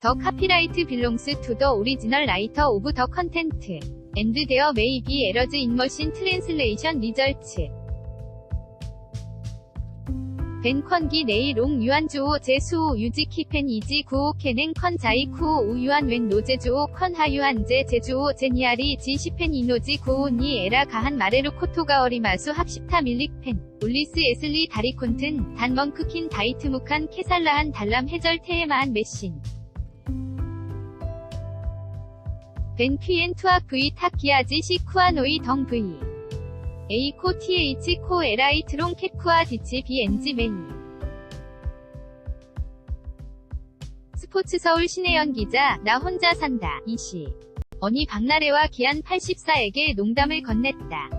더 카피라이트 빌롱스 투 더 오리지널 라이터 오브 더 컨텐트. 엔드 데어 메이 비 에러즈 인 머신 트랜슬레이션 리절츠. 벤 컨기 네이 롱 유한 주오 제수오 유지 키펜 이지 구오 캐냉 컨 자이 쿠오 우유한 웬 노제 주오 컨 하유한 제 제주오 제니아리 지 시펜 이노지 구오니 에라 가한 마레루 코토가 어리마수 합십타 밀릭펜 올리스 에슬리 다리콘튼 단먼 크킨 다이트무칸 케살라한 달람 해절 테에마한 메신 벤 퀴엔 투아 V 타키아지 시 쿠아노이 덩 V A 코 TH 코 LI 트롱 캡쿠아 디치 BNG 메이 스포츠 서울 신혜연 기자 나 혼자 산다 이시 어니 박나래와 기안 84에게 농담을 건넸다.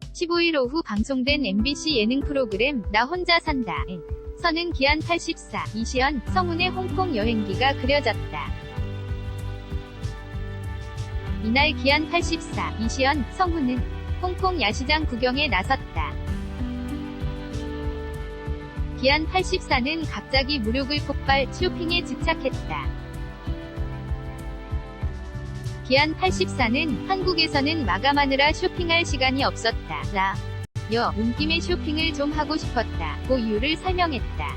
15일 오후 방송된 MBC 예능 프로그램 나 혼자 산다 에 서는 기안 84 이시연 성운의 홍콩 여행기가 그려졌다. 이날 기안 84 이시연 성훈은 홍콩 야시장 구경에 나섰다. 기안 84는 갑자기 무력을 폭발 쇼핑에 집착했다. 기안 84는 한국에서는 마감하느라 쇼핑할 시간이 없었다. 라. 여, 온 김에 쇼핑을 좀 하고 싶었다. 고 이유를 설명했다.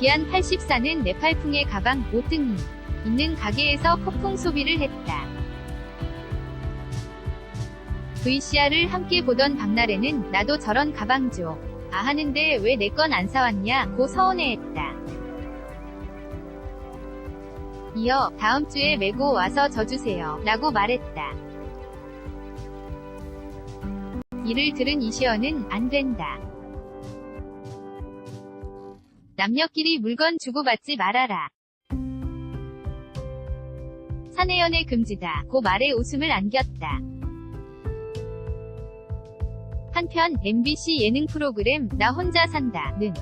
기안 84는 네팔풍의 가방, 옷 등이 있는 가게에서 폭풍 소비를 했다. VCR을 함께 보던 박나래는 나도 저런 가방 줘. 아 하는데 왜 내 건 안 사왔냐 고 서운해했다. 이어 다음 주에 메고 와서 져주세요 라고 말했다. 이를 들은 이시연은 안 된다. 남녀끼리 물건 주고받지 말아라. 사내연애 금지다. 고 말에 웃음을 안겼다. 한편 MBC 예능 프로그램 나 혼자 산다는